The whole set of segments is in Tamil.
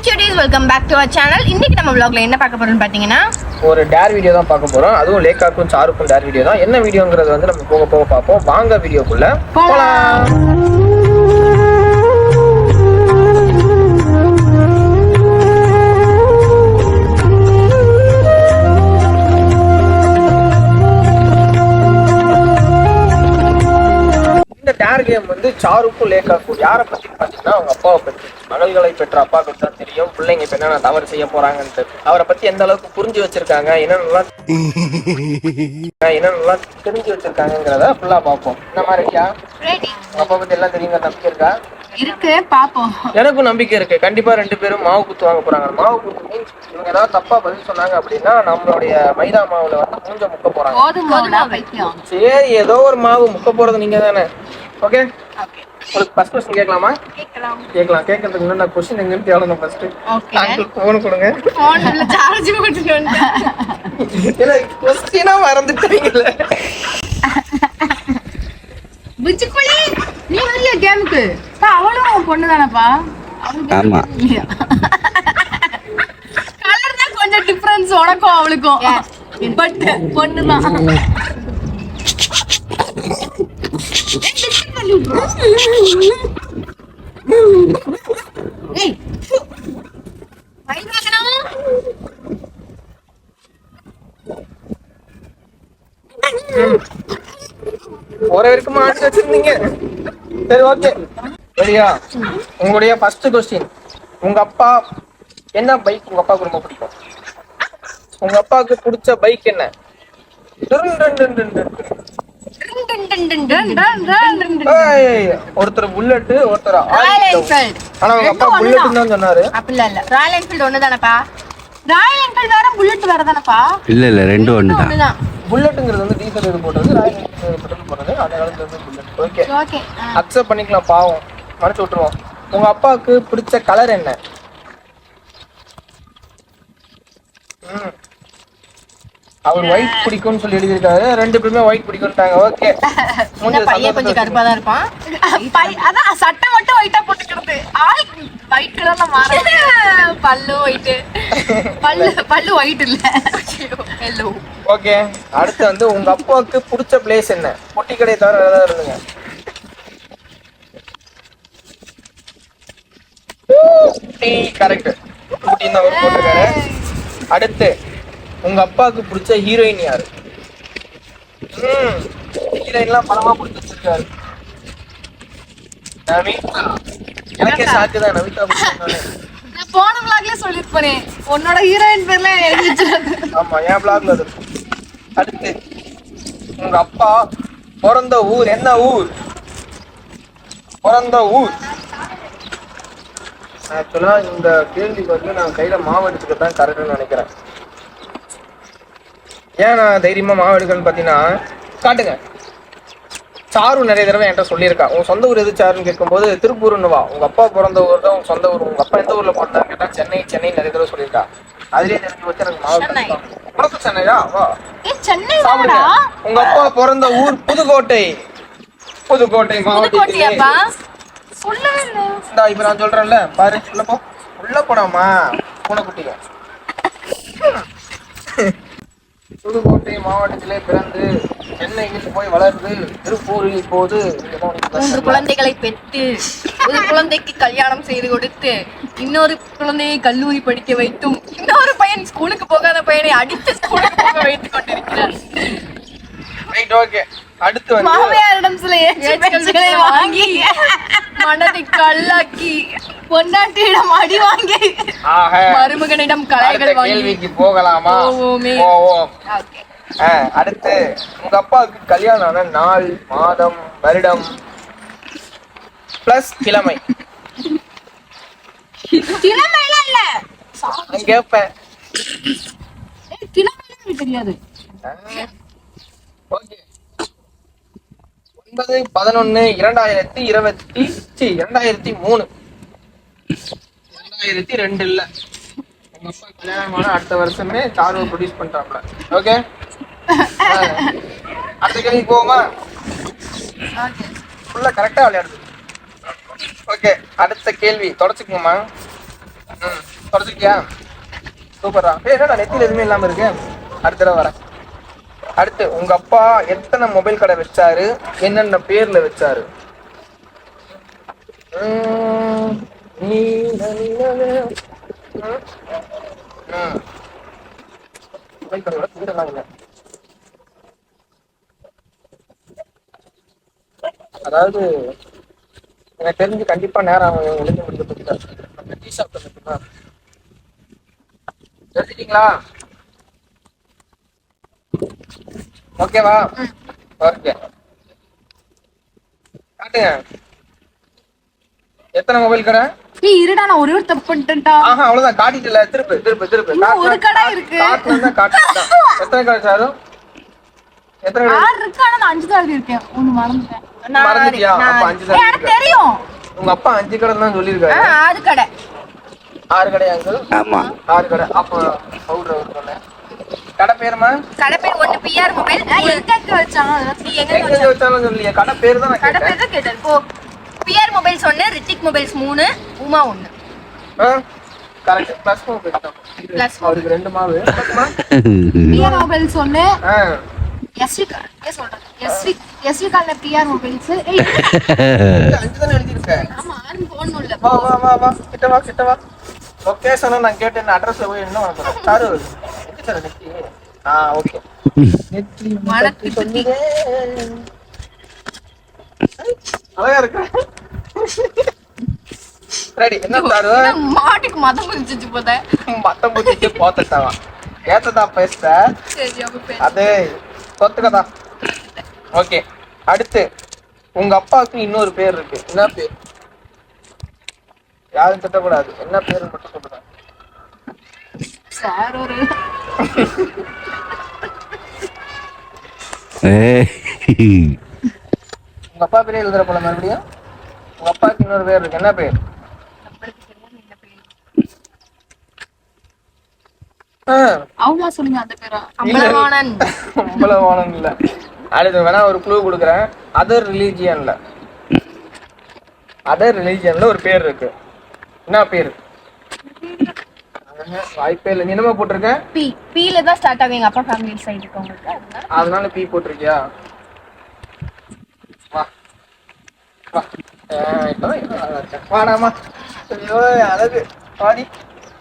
Hi சுடீஸ் welcome back to our channel இன்னைக்கு நம்ம vlogல என்ன பார்க்க போறோம்னு பார்த்தீங்கன்னா ஒரு டேர் வீடியோ தான் பார்க்க போறோம். அதுவும் லேக்காக்கும் சாருக்கும் டேர் வீடியோ தான். என்ன வீடியோங்கிறது வந்து நம்ம போக போக பார்ப்போம். வாங்க வீடியோக்குள்ள போலாம். கேம் வந்து சாருக்கும் லேக்காக்கும் யாரை பத்தி பாத்தீங்கன்னா அவங்க அப்பாவை பத்தி. மகள்களை பெற்ற அப்பாவுக்கு தான் தெரியும். பிள்ளைங்க இப்ப என்னென்ன தவறு செய்ய போறாங்கன்ட்டு. அவரை பத்தி எந்த அளவுக்கு புரிஞ்சு வச்சிருக்காங்க என்னென்னலாம் என்னென்னலாம் தெரிஞ்சு வச்சிருக்காங்கங்கிறத ஃபுல்லா பார்ப்போம். இந்த மாதிரியா அப்பா பத்தி எல்லாம் தெரியுங்க நம்பிக்கை இருக்கா? இருக்கு பாப்போம் எனக்கும் நம்பிக்கை இருக்கு. கண்டிப்பா ரெண்டு பேரும் மாவு குத்து வாங்க போறாங்க. மாவு குத்து மீன்ஸ் இவங்க ஏதாவது தப்பா பதில் சொன்னாங்க அப்படின்னா நம்மளுடைய மைதா மாவுல வந்து மூஞ்ச முக்க போறாங்க. சரி ஏதோ ஒரு மாவு முக்க போறது நீங்க தானே ஓகே ஓகே உங்களுக்கு ஃபர்ஸ்ட் கொஸ்டின் கேட்கலாமா? கேட்கலாம். கேட்கலாம். கேட்கறதுக்கு முன்னாடி நான் கொஸ்டின் எங்கன்னு தேடணும் ஃபர்ஸ்ட் ஓகே ஃபோன் கொடுங்க. ஃபோன்ல சார்ஜ் போட்டுட்டு இல்ல கொஸ்டினா மறந்துட்டீங்கல்ல. புச்சுக்குளி நீ வரலையா கேமுக்கு அவளும் பொண்ணு தானப்பா. ஆமா. கலர் தான் கொஞ்சம் டிஃபரன்ஸ் உனக்கும் அவளுக்கும். பட் பொண்ணு தான். ஏய் பயந்துக்கணும் வரைக்கும் மாட்டி வச்சிருந்தீங்க. சரி ஓகே சரியா உங்களுடைய ஃபர்ஸ்ட் கொஸ்டின் உங்க அப்பா என்ன பைக் உங்க அப்பாவுக்கு ரொம்ப பிடிக்கும்? உங்க அப்பாவுக்கு பிடிச்ச பைக் என்ன டுன் டுன் டுன் டுன் டுன். ஏய், ஒருத்தர் புல்லட் ஒருத்தர் ராயல் என்ஃபீல்ட். ஆனா உங்க அப்பா புல்லட் தான் சொன்னாரு. அப்படிலாம் இல்ல. ராயல் என்ஃபீல்ட் ஒண்ணு தானப்பா ராயல் என்ஃபீல்ட் வேற புல்லட் வேற தானப்பா? இல்ல இல்ல ரெண்டும் ஒண்ணுதான். ஒண்ணுதான். புல்லட்டுங்கிறது வந்து டீசல் இது போட்டது ராயல் என்ஃபீல்டு பெட்ரோல் போட்டது அந்த காலத்துல இருந்து புல்லட். ஓகே ஓகே அக்செப்ட் பண்ணிக்கலாம் பாவம். மறைச்சு விட்டுருவோம். உங்க அப்பாவுக்கு பிடிச்ச கலர் என்ன? ம். அவர் ஒயிட் பிடிக்கும்னு சொல்லி எழுதியிருக்காரு. ரெண்டு பேருமே ஒயிட் பிடிக்கும்ட்டாங்க. ஓகே. பையன் கொஞ்சம் கருப்பா தான் இருப்பான். அதான் சட்டை மட்டும் ஒயிட்டா போட்டுக்கிறது. ஆள் ஒயிட் கலர்ல மாற பல்லு ஒயிட் பல்லு பல்லு ஒயிட் இல்ல. Yellow okay. அடுத்து வந்து உங்க அப்பாவுக்கு பிடிச்ச பிளேஸ் என்ன? பொட்டி கடை தவிர ஏதாவது இருந்துங்க. கரெக்ட் ஊட்டின்னு தான் அவர் போட்டிருக்காரு. அடுத்து உங்க அப்பாவுக்கு பிடிச்ச ஹீரோயின் யாரு? ஹீரோயின்லாம் படமா பிடிச்சி வச்சிருக்காரு. நமிதா. எனக்கே சாக்கு தான் நமிதா போன vlogல சொல்லிருப்பேனே உன்னோட ஹீரோயின் பேர்ல ஆமா என் பிளாக்ல அது. அடுத்து உங்க அப்பா பிறந்த ஊர் என்ன ஊர்? பிறந்த ஊர். ஆக்சுவலா இந்த கேள்விக்கு வந்து நான் கையில மாவு எடுத்துக்கிட்டு தான் கரெக்ட்னு நினைக்கிறேன். ஏன் நான் தைரியமா மாவு எடுக்கணும்னு பார்த்தீங்கன்னா காட்டுங்க. சாரு நிறைய தடவை என்கிட்ட சொல்லியிருக்கா. உன் சொந்த ஊர் எது சாருன்னு கேட்கும்போது திருப்பூர்னு வா. உங்க அப்பா பிறந்த ஊர் தான் உன் சொந்த ஊர் உங்க அப்பா எந்த ஊர்ல பிறந்தான்னு கேட்டா சென்னை சென்னை நிறைய தடவை சொல்லியிருக்கா. அதுலயே தெரிஞ்சு வச்சு எனக்கு மாவு. உனக்கு சென்னையா? வா. சென்னை உங்க அப்பா பிறந்த ஊர் புதுக்கோட்டை. புதுக்கோட்டை மாவட்டத்திலே. புதுக்கோட்டையாப்பா? சொல்லவே இல்லை. இந்தா இப்ப நான் சொல்றேன்ல. பாரு உள்ள போ. உள்ள போடாமா? பூனைக்குட்டிங்க புதுக்கோட்டை மாவட்டத்திலே பிறந்து சென்னையில் போய் வளர்ந்து திருப்பூரில் உனக்கு மூன்று. குழந்தைகளை பெற்று ஒரு குழந்தைக்கு கல்யாணம் செய்து கொடுத்து இன்னொரு குழந்தையை கல்லூரி படிக்க வைத்தும் இன்னொரு பையன் ஸ்கூலுக்கு போகாத பையனை அடித்து ஸ்கூலுக்கு போக வைத்துக் கொண்டிருக்கிறார் ரைட் ஓகே அடுத்து வந்து மாமியாரிடம் சில ஏச்சுகளை வாங்கி மனதை கல்லாக்கி பொண்டாட்டியிடம் அடி வாங்கி ஆக மருமகனிடம் கலைகள் வாங்கி கேள்விக்கு போகலாமா? போவோமே. அடுத்து உங்க அப்பாவுக்கு கல்யாணம் ஆன நாள் மாதம் வருடம் பிளஸ் கிழமை. கிழமைலாம் இல்ல. கேட்பேன் எனக்கு தெரியாது. ஓகே. ஒன்பது பதினொன்னு இரண்டாயிரத்தி இருபத்தி இரண்டாயிரத்தி மூணு. இரண்டாயிரத்தி ரெண்டு இல்ல உங்க அப்பா கல்யாணம் ஆன அடுத்த வருஷமே சாருவை ப்ரொடியூஸ் பண்றாப்ல ஓகே அடுத்த கேள்வி போவோமா? ஃபுல்லா கரெக்டா விளையாடுது. ஓகே அடுத்த கேள்வி. தொடச்சுக்குங்கம்மா ம் குறைச்சிருக்கியா சூப்பரா ஏய் என்னடா நெத்தியில் எதுவுமே இல்லாம இருக்கு? அடுத்த தடவை வரேன். அடுத்து உங்க அப்பா எத்தனை மொபைல் கடை வச்சாரு? என்னென்ன பேர்ல வச்சாரு? உம், உம், அதாவது எனக்கு தெரிஞ்சு கண்டிப்பா நேரம் ஆகும். எழுந்து முடிக்கிறதுக்கு டீ ஷாப் தெரிஞ்சிட்டீங்களா ஓகேவா ஓகே காட்டுங்க. எத்தனை மொபைல் கடை? நீ இருடா நான் ஒரே ஒரு தப்பு பண்ணிட்டேன்டா. ஆஹா அவ்வளவுதான். காட்டிட்டல. திருப்பு திருப்பு திருப்பு. ஒரு கடை இருக்கு. காட்டுனா காட்டுதான் எத்தனை கடை சாரு எத்தனை கடை? ஆறு இருக்கு ஆனா நான் அஞ்சு தான் எழுதியிருக்கேன் ஒண்ணு மறந்துட்டேன். மறந்துட்டியா? அப்ப அஞ்சு தான் எனக்கு. தெரியும். உங்க அப்பா அஞ்சு கடை தான் ஆ, சொல்லியிருக்காரு ஆறு கடை. ஆறு கடை அங்கிள்? ஆமா. ஆறு கடை. அப்போ பவுடர் ஒரு கடை கடை பேருமா? கடை பேர் பிஆர் மொபைல். எங்க வச்சாங்க? அதெல்லாம் நீ எங்க வச்சாலும் சொல்லலையே. கடை பேர் தான் கடை பேர் தான் கேட்டேன். போ. பிஆர் மொபைல்ஸ் ஒண்ணு ரித்திக் மொபைல்ஸ் மூணு உமா ஒண்ணு. கரெக்ட் பிளஸ் Plus அவருக்கு ரெண்டு மாவு. பிஆர் மொபைல்ஸ் ஆ, எஸ்வி ஏ சொல்றேன். SV SV PR mobiles. ஏய். அஞ்சு தானே ஆமா ஆன் போடணும் இல்ல வா வா வா வா. கிட்ட வா கிட்ட வா. லொகேஷனை நான் கேட்டேன் அட்ரஸ்ல போய் என்ன உனக்கு சாரு அழகா இருக்கு? ரெடி. என்ன சாரு? மாட்டுக்கு மதம் குதிச்சு போத மத்தம் புத்திக்கு போத்துட்டாவா ஏத்ததா பேசுற? சரி அப்ப பேசு. அது சொத்துக்கதா ஓகே. அடுத்து உங்க அப்பாவுக்கு இன்னொரு பேர் இருக்கு. என்ன பேர்? யாரும் திட்டக்கூடாது. என்ன பேருன்னு மட்டும் சொல்லுங்க. சார் ஒரு. உங்க அப்பா பேரே எழுதுற போல மறுபடியும்? உங்க அப்பாவுக்கு இன்னொரு பேர் இருக்கு. என்ன பேர்? ஆ, அவங்க சொல்லுங்க அந்த பேரா. அம்பலவாணன். அம்பலவாணன் இல்ல. அடுத்து வேணா ஒரு க்ளூ கொடுக்குறேன். அதர் ரிலீஜியன்ல அதர் ரிலீஜியன்ல ஒரு பேர் இருக்கு. என்ன பேர்? வாய்ப்பே இல்லை. என்னமா போட்டிருக்க? பி பில தான் ஸ்டார்ட் ஆகும். எங்க அப்பா ஃபேமிலி சைடு இருக்கவங்களுக்கு. அதனால பீ போட்டிருக்கியா? வா. வாடாமா. ஐயோ அழகு. பாடி.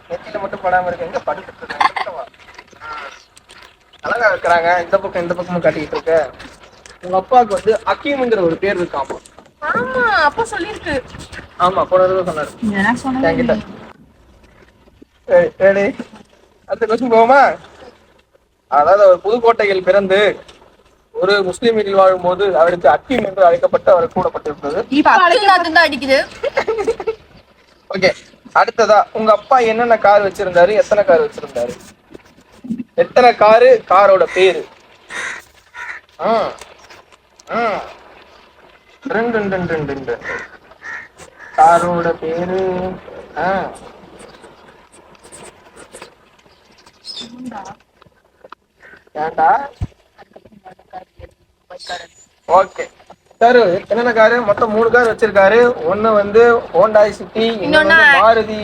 நெத்தியில மட்டும் படாம இருக்கு. எங்க படுத்துட்டு இருக்க? கிட்ட வா. ஆ. அழகா இருக்கிறாங்க. இந்த பக்கம் இந்த பக்கமும் காட்டிக்கிட்டு இருக்க. உங்க அப்பாவுக்கு வந்து அக்கீம்ங்கிற ஒரு பேர் இருக்காமா ஆமா. அப்பா சொல்லிருக்கு ஆமா போன தடவை சொன்னாரு என்கிட்ட. ஏடி அடுத்த கொஸ்டின் போவோமா அதாவது அவர் புதுக்கோட்டையில் பிறந்து ஒரு முஸ்லிம் வீட்டில் வாழும்போது அவருக்கு அக்கீம் என்று அழைக்கப்பட்டு அவர் கூடப்பட்டிருந்தது அடிக்குது. ஓகே அடுத்ததா உங்க அப்பா என்னென்ன கார் வச்சிருந்தாரு? எத்தனை கார் வச்சிருந்தாரு? எத்தனை காரு? காரோட பேரு. ரெண்டு ரெண்டு ரெண்டு காரோட பேரு ஆ. ஏன்டா ஓகே. சார் என்னென்ன காரு? மொத்தம் மூணு கார் வச்சிருக்காரு. ஒண்ணு வந்து ஹோண்டாய் சிட்டி இன்னொன்னு மாருதி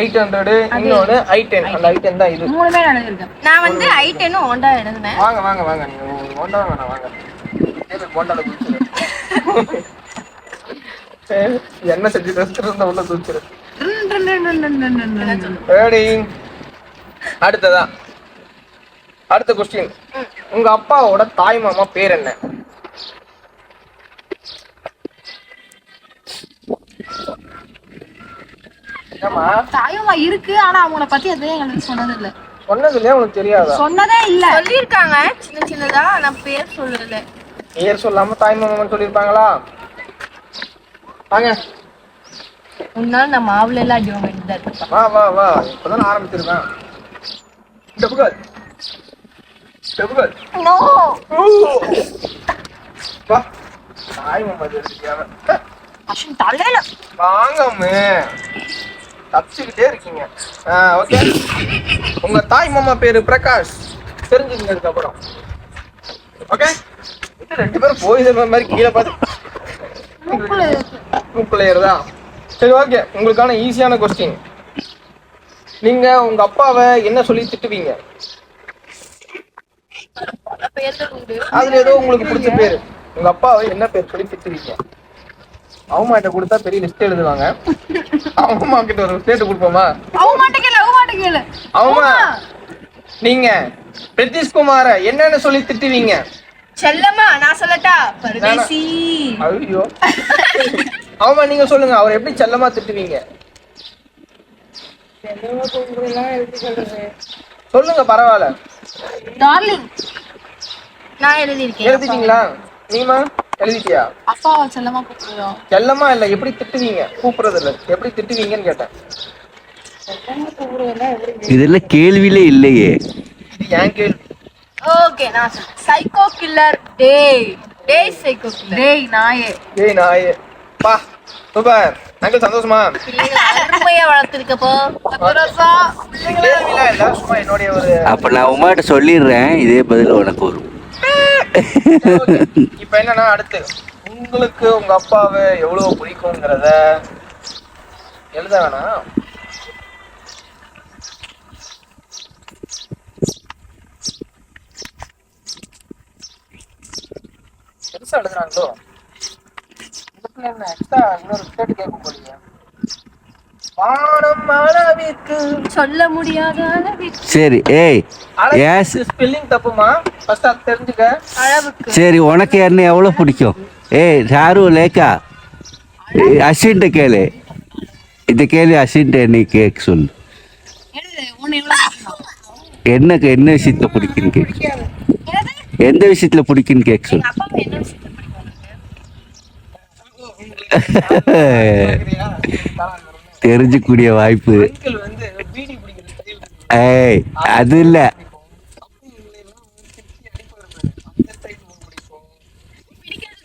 எயிட் ஹண்ட்ரட் இன்னொன்னு ஐ டென் அந்த ஐ டென் தான் இது. மூணுமே நடந்திருக்கேன் நான் வந்து ஐ டென் ஹோண்டா எழுதுனேன். வாங்க வாங்க வாங்க. நீங்க ஹோண்டா வேணாம் வாங்க. ஹோண்டால என்ன செஞ்சு ரெஸ்டாரண்ட் உள்ள குடிச்சிரு ரெடி அடுத்ததா? அடுத்த கொஸ்டின் உங்க அப்பாவோட தாய் மாமா பேர் என்ன? தாயம்மா இருக்கு ஆனா அவங்கள பத்தி எதுவும் எங்களுக்கு சொன்னது இல்ல சொன்னது இல்லையா உனக்கு தெரியாதா? சொன்னதே இல்ல. சொல்லிருக்காங்க சின்ன சின்னதா நான் பேர் சொல்லல. பேர் சொல்லாம தாய் மாமான்னு சொல்லியிருப்பாங்களா? வாங்க. உன்னால நான் மாவுல எல்லாம் அடி வாங்க வேண்டியதா இருக்கு வா வா வா. இப்பதான் ஆரம்பிச்சிருக்கேன் டபுகள் டபுகள் நோ தாய் மாமா தெரியாம அஸ்வின் தலையில வாங்கம்மே. தப்பிச்சுக்கிட்டே இருக்கீங்க. ஓகே. உங்க தாய் மாமா பேரு பிரகாஷ். தெரிஞ்சுக்கங்க அதுக்கப்புறம் ஓகே ரெண்டு பேரும் போய் மாதிரி கீழே பார்த்து. மூக்குல ஏறுதா? சரி ஓகே. உங்களுக்கான ஈஸியான கொஸ்டின் நீங்க உங்க அப்பாவை என்ன சொல்லி திட்டுவீங்க? அதுல ஏதோ உங்களுக்கு பிடிச்ச பேரு. உங்க அப்பாவை என்ன பேர் சொல்லி திட்டுவீங்க? அவங்க கிட்ட கொடுத்தா பெரிய லிஸ்ட் எழுதுவாங்க. அம்மா கிட்ட ஒரு ஸ்டேட் கொடுப்போமா? அவங்க நீங்க பிரித்திஷ்குமார என்னன்னு சொல்லி திட்டுவீங்க? செல்லம்மா நான் சொல்லட்டா? பரதேசி. ஐயோ. ஆமா நீங்க சொல்லுங்க அவர் எப்படி செல்லமா திட்டுவீங்க? சொல்லுங்க பரவாயில்ல. டார்லிங் நான் எழுதியிருக்கேன். எழுதிட்டீங்களா? நீமா எழுதிட்டியா? அப்பாவை செல்லமா கூப்பிடுறோம் செல்லமா இல்ல எப்படி திட்டுவீங்க? கூப்பிடுறது இல்ல எப்படி திட்டுவீங்கன்னு கேட்டேன். இதெல்லாம் கேள்வியிலே இல்லையே. என் கேள்வி? ஓகே நான் சைக்கோ கில்லர் டேய் டேய் சைக்கோ கில்லர் டேய் நாயே. ஏய் நாயே. பா சூப்பர். அங்கிள் சந்தோஷமா? அருமையா வளர்த்திருக்கப்போ அப்ப நான் உமாட்ட சொல்லிடுறேன் இதே பதில் உனக்கு வரும். இப்ப என்னன்னா அடுத்து உங்களுக்கு உங்க அப்பாவை எவ்வளவு பிடிக்குங்கிறத எழுத வேணாம். பெருசா எழுதுறாங்களோ? எக்ஸ்ட்ரா இன்னொரு ஸ்டேட் கேட்க போறீங்க. வானம் அளவிற்கு சொல்ல முடியாத அளவிற்கு. சரி ஏய் ஸ்பெல்லிங் தப்புமா? சரி உனக்கு என்ன எவ்வளோ பிடிக்கும்? ஏய் சாரு லேக்கா அசின்ட்ட கேளு. இந்த கேள்வி அசின்ட்ட நீ கேட்க சொல்லு? என்னக்கு என்ன விஷயத்துல பிடிக்குன்னு கேட்க? எந்த விஷயத்துல பிடிக்குன்னு கேட்க சொல்லு. என்ன? தெரிஞ்சுக்கூடிய வாய்ப்பு. ஏய் அது இல்ல.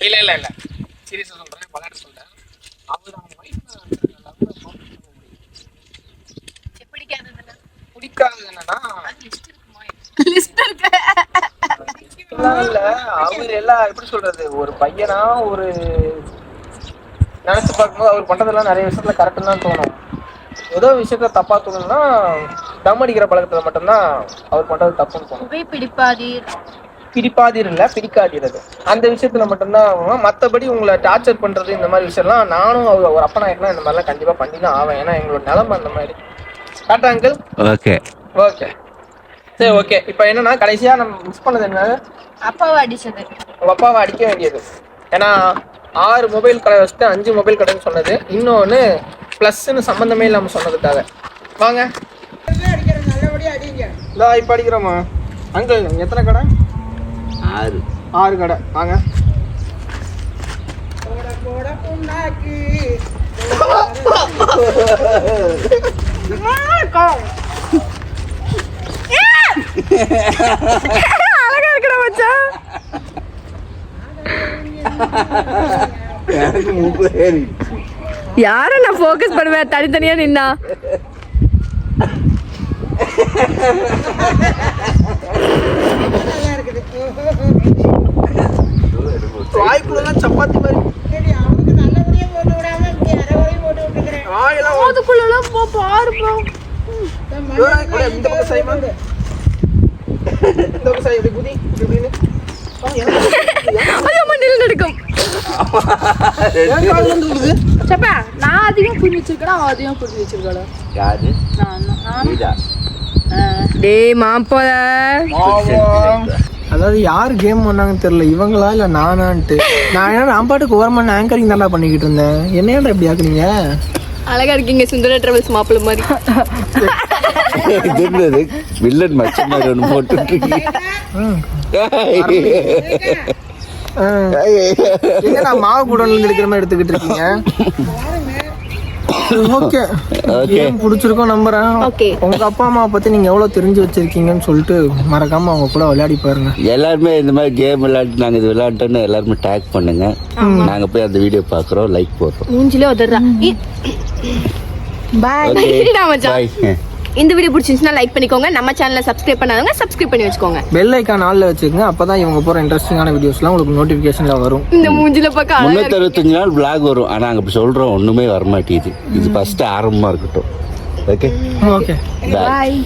இல்ல இல்ல இல்ல. சீரியஸா சொல்றேன் விளையாட்டு சொல்றேன். அவர் அவங்க பிடிக்காததுன்னா? பிடிக்காதது என்னன்னா லிஸ்ட் இருக்கு. இதெல்லாம் இல்ல. அவர் எல்லாம் எப்படி சொல்றது? ஒரு பையனா ஒரு நினைச்சு பார்க்கும்போது அவர் பண்றதெல்லாம் நிறைய விஷயத்துல கரெக்ட் தான் தோணும். ஏதோ விஷயத்துல தப்பா தோணும்னா தம் அடிக்கிற பழக்கத்துல மட்டும்தான் அவர் பண்றது தப்புன்னு தோணும். புகைப்பிடிப்பாதீர் பிடிப்பாதீர் இல்ல பிடிக்காதீரது. அந்த விஷயத்துல மட்டும்தான் ஆகும். மத்தபடி உங்களை டார்ச்சர் பண்றது இந்த மாதிரி விஷயம்லாம் நானும் அவர் ஒரு அப்பனா இருக்கலாம் இந்த மாதிரிலாம் கண்டிப்பா பண்ணி தான் ஆவேன். ஏன்னா எங்களோட நிலைமை அந்த மாதிரி. கரெக்டா அங்கிள் ஓகே ஓகே சரி ஓகே இப்போ என்னன்னா கடைசியா நம்ம மிஸ் பண்ணது என்ன? அப்பாவை அடிச்சது. உங்க அப்பாவை அடிக்க வேண்டியது. ஏன்னா ஆறு மொபைல் கடை வச்சுட்டு அஞ்சு மொபைல் கடைன்னு சொன்னது. இன்னொன்று ப்ளஸ்ன்னு சம்மந்தமே இல்லாமல் சொன்னதுக்காக. வாங்க. இதா இப்போ அடிக்கிறோமா? அங்கிள் எத்தனை கடை? ஆறு. ஆறு கடை. வாங்க. அழகா இருக்கட மச்சான் எனக்கு மூக்கு ஏறி. யார நான் ஃபோக்கஸ் பண்ணுவேன் தனித்தனியா நின்னா. வாய்க்குள்ளலாம் சப்பாத்தி மாதிரி. அதுக்குள்ளலாம் போ பாருப்பா இந்த பக்கம். இந்த பக்கம் சாய், இப்படி குதி, இப்படின்னு. நான் அதிகம் புரி வச்சிருக்கேன் அவன் அதிகம் புரி வச்சிருக்காளா? யாரு? நான் டேய் மாப்போல அதாவது யார் கேம் பண்ணாங்கன்னு தெரியல. இவங்களா இல்ல நானான்ட்டு. நான் என்ன நான் பாட்டுக்கு ஓரமான ஆங்கரிங் தான்டா பண்ணிக்கிட்டு இருந்தேன். என்னையாடா இப்படி ஆக்குறீங்க? அழகா இருக்கீங்க சுந்தர டிராவல்ஸ் மாப்பிள்ள மாதிரி. என்னது? வில்லன் மச்சம் மாதிரி ஒன்று போட்டுருக்கீங்க. நான் மாவு குடன்ல இருந்து எடுக்கிற மாதிரி எடுத்துக்கிட்டு இருக்கீங்க? ஓகே. கேம் பிடிச்சிருக்கோம் நம்புறேன். Okay. உங்க அப்பா அம்மாவை பத்தி நீங்க எவ்வளவு தெரிஞ்சு வச்சிருக்கீங்கன்னு சொல்லிட்டு மறக்காம அவங்க கூட விளையாடி பாருங்க. எல்லாருமே இந்த மாதிரி கேம் விளையாட்டு நாங்கள் இது விளையாட்டோன்னு எல்லாருமே டேக் பண்ணுங்க. நாங்கள் போய் அந்த வீடியோ பார்க்குறோம் லைக் போடுறோம். மூஞ்சிலே உதறா பாய் ஓகே பாய் இந்த வீடியோ பிடிச்சிருந்துச்சுன்னா லைக் பண்ணிக்கோங்க. நம்ம சேனலை சப்ஸ்கிரைப் பண்ணாதவங்க சப்ஸ்கிரைப் பண்ணி வச்சுக்கோங்க. பெல் ஐக்கான் ஆல்ல வச்சுக்கோங்க. அப்பதான் இவங்க போற இன்ட்ரெஸ்டிங்கான வீடியோஸ்லாம் உங்களுக்கு நோட்டிபிகேஷன்ல வரும். இந்த மூஞ்சில பார்க்க அழகா முந்நூற்றறுபத்தஞ்சு நாள் vlog வரும். ஆனால் அங்கே அப்படி சொல்கிறோம் ஒன்றுமே வரமாட்டேங்குது. இது ஃபஸ்ட்டு ஆரம்பமாக இருக்கட்டும். Okay okay bye